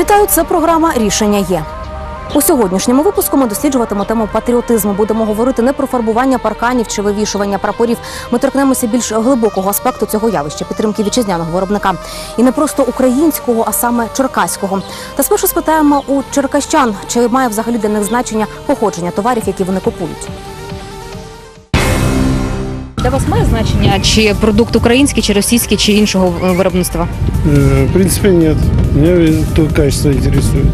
Вітаю, це програма Рішення є. У сьогоднішньому випуску ми досліджуватимемо тему патріотизму. Будемо говорити не про фарбування парканів чи вивішування прапорів. Ми торкнемося більш глибокого аспекту цього явища підтримки вітчизняного виробника. І не просто українського, а саме черкаського. Та спершу спитаємо у черкащан, чи має взагалі для них значення походження товарів, які вони купують. Для вас має значення, чи продукт український, чи російський, чи іншого виробництва? Э, В принципе, нет. Меня только качество интересует.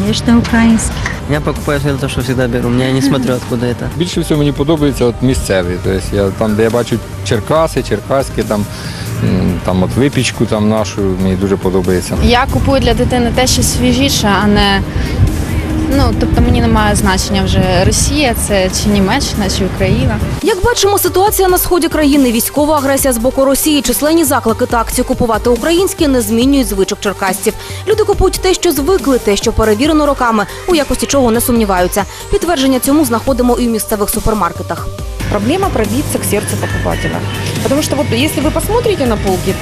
Конечно, украинский. Я покупаю всегда то, что всегда беру. Я не смотрю, откуда это. Більше всього мені подобається от місцеві. Тобто я там, де я бачу Черкаси, Черкаські, там, м, там от випічку там нашу, мені дуже подобається. Я купую для дитини те, що свіжіше, а не ну тобто мені немає значення вже Росія, це чи Німеччина, чи Україна. Як бачимо, ситуація на сході країни, військова агресія з боку Росії, численні заклики та акції купувати українське не змінюють звичок черкасців. Люди купують те, що звикли, те, що перевірено роками, у якості чого не сумніваються. Підтвердження цьому знаходимо і в місцевих супермаркетах. проблема пробиться к сердцу покупателя. Потому что вот если вы посмотрите на полки,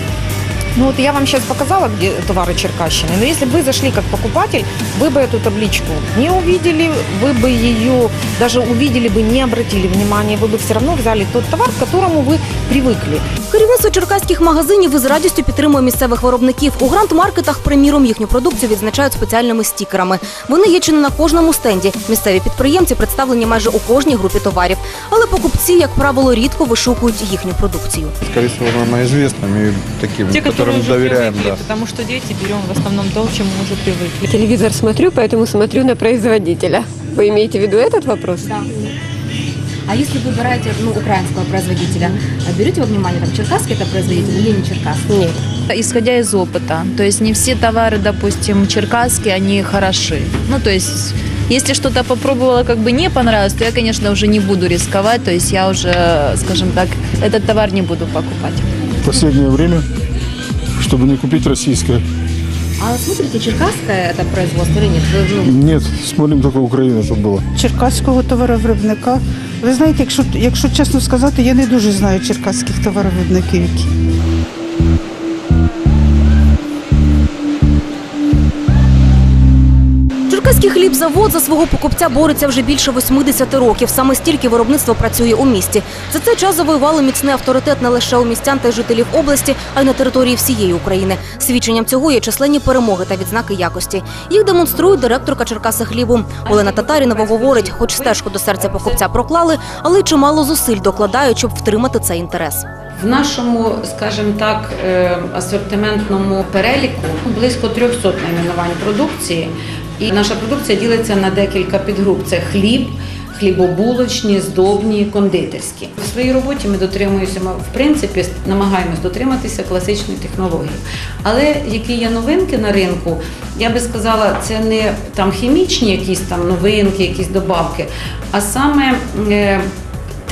ну вот я вам сейчас показала, где товары Черкащины, но если бы вы зашли как покупатель, вы бы эту табличку не увидели, вы бы ее даже увидели бы, не обратили внимания, вы бы все равно взяли тот товар, к которому вы привыкли. Керівництво черкаських магазинів із радістю підтримує місцевих виробників. У грант-маркетах, приміром, їхню продукцію відзначають спеціальними стікерами. Вони є чи не на кожному стенді. Місцеві підприємці представлені майже у кожній групі товарів. Але покупці, як правило, рідко вишукують їхню продукцію. скорее всего, нам известным и таким, Те, которые которым уже доверяем, привыкли, да. потому что дети берем в основном то, к чему мы уже привыкли. Телевизор смотрю, поэтому смотрю на производителя. Вы имеете в виду этот вопрос? А если вы выбираете ну, украинского производителя, берете во внимание, там, черкасский это производитель или не черкасский? Нет. Исходя из опыта, то есть не все товары, допустим, черкасские, они хороши. Ну то есть если что-то попробовала, как бы не понравилось, то я, конечно, уже не буду рисковать, то есть я уже, скажем так, этот товар не буду покупать. В последнее время, чтобы не купить российское. А смотрите, черкасское это производство или нет? Вы, ну, Нет, смотрим только Украину, чтобы было. черкаського товаровиробника. Ви знаєте, якщо, якщо чесно сказати, я не дуже знаю черкаських товаровиробників. Черкаський хлібзавод за свого покупця бореться вже більше 80 років. Саме стільки виробництво працює у місті. За цей час завоювали міцний авторитет не лише у містян та жителів області, а й на території всієї України. Свідченням цього є численні перемоги та відзнаки якості. Їх демонструє директорка Черкаси хлібу. Олена Татарінова говорить, хоч стежку до серця покупця проклали, але й чимало зусиль докладають, щоб втримати цей інтерес. В нашому, скажімо так, е, асортиментному переліку близько 300 найменувань продукції. І наша продукція ділиться на декілька підгруп: це хліб, хлібобулочні, здобні, кондитерські. В своїй роботі ми дотримуємося, ми, в принципі, намагаємось дотриматися класичної технології. Але які є новинки на ринку, я би сказала, це не там хімічні якісь там новинки, якісь добавки, а саме. е,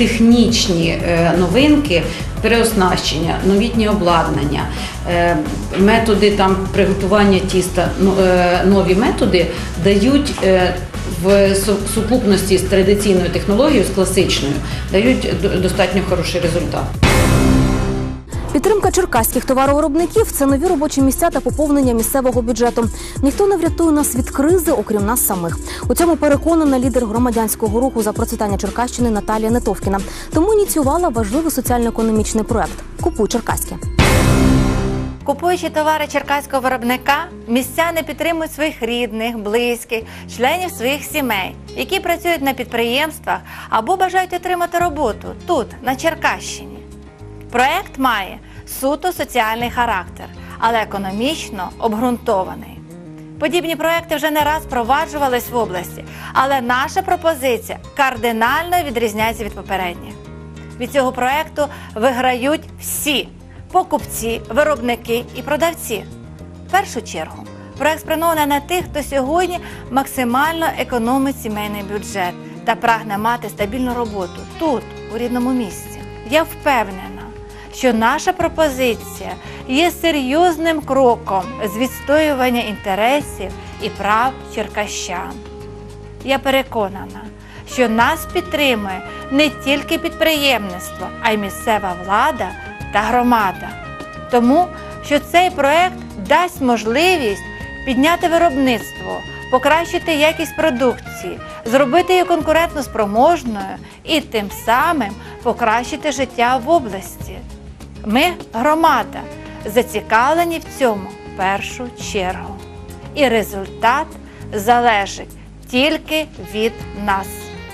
технічні е, новинки, переоснащення, новітнє обладнання, е, методи там приготування тіста, ну, е, нові методи дають в сукупності з традиційною технологією, з класичною, дають достатньо хороший результат. Підтримка черкаських товаровиробників це нові робочі місця та поповнення місцевого бюджету. Ніхто не врятує нас від кризи, окрім нас самих. У цьому переконана лідер громадянського руху за процвітання Черкащини Наталія Нетовкіна. Тому ініціювала важливий соціально-економічний проект Купуй черкаське. Купуючи товари черкаського виробника, містяни підтримують своїх рідних, близьких, членів своїх сімей, які працюють на підприємствах або бажають отримати роботу тут, на Черкащині. Проект має суто соціальний характер, але економічно обґрунтований. Подібні проекти вже не раз впроваджувались в області, але наша пропозиція кардинально відрізняється від попередніх. Від цього проекту виграють всі покупці, виробники і продавці. В першу чергу, проект спрямований на тих, хто сьогодні максимально економить сімейний бюджет та прагне мати стабільну роботу тут, у рідному місці. Я впевнена, що наша пропозиція є серйозним кроком з відстоювання інтересів і прав черкащан. Я переконана, що нас підтримує не тільки підприємництво, а й місцева влада та громада. Тому що цей проект дасть можливість підняти виробництво, покращити якість продукції, зробити її конкурентно спроможною і тим самим покращити життя в області. Ми, громада, зацікавлені в цьому в першу чергу. І результат залежить тільки від нас.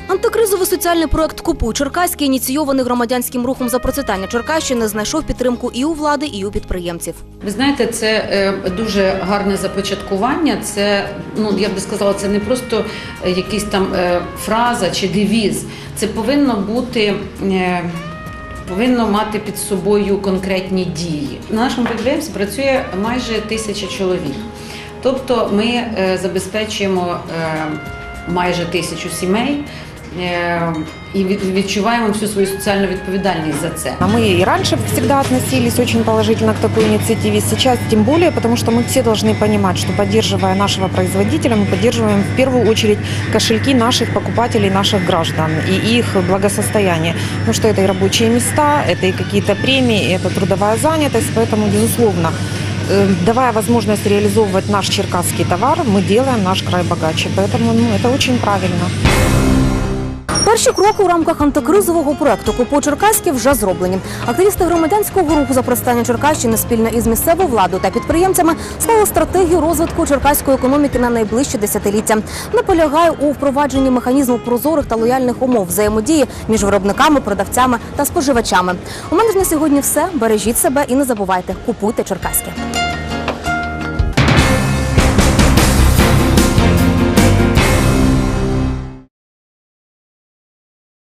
Антикризовий соціальний проект Купуй Черкаський, ініційований громадянським рухом за процвітання Черкащини, знайшов підтримку і у влади, і у підприємців. Ви знаєте, це е, дуже гарне започаткування. Це ну я би сказала, це не просто е, якийсь там е, фраза чи девіз. Це повинно бути. е, Повинно мати під собою конкретні дії. На нашому підприємстві працює майже тисяча чоловік. Тобто ми е, забезпечуємо е, майже тисячу сімей е, і від- відчуваємо всю свою соціальну відповідальність за це. А Мы и раньше всегда относились очень положительно к такой инициативе, сейчас тем более, потому что мы все должны понимать, что поддерживая нашего производителя, мы поддерживаем в первую очередь кошельки наших покупателей, наших граждан и их благосостояние. Потому что это и рабочие места, это и какие-то премии, это трудовая занятость, поэтому, безусловно, э, давая возможность реализовывать наш черкасский товар, мы делаем наш край богаче. Поэтому ну, это очень правильно. Перші кроки у рамках антикризового проекту Купуй Черкаський вже зроблені. Активісти громадянського руху за процвітання Черкащини спільно із місцевою владою та підприємцями склали стратегію розвитку черкаської економіки на найближчі десятиліття. Наполягає у впровадженні механізму прозорих та лояльних умов взаємодії між виробниками, продавцями та споживачами. У мене ж на сьогодні все. Бережіть себе і не забувайте, купуйте черкаське.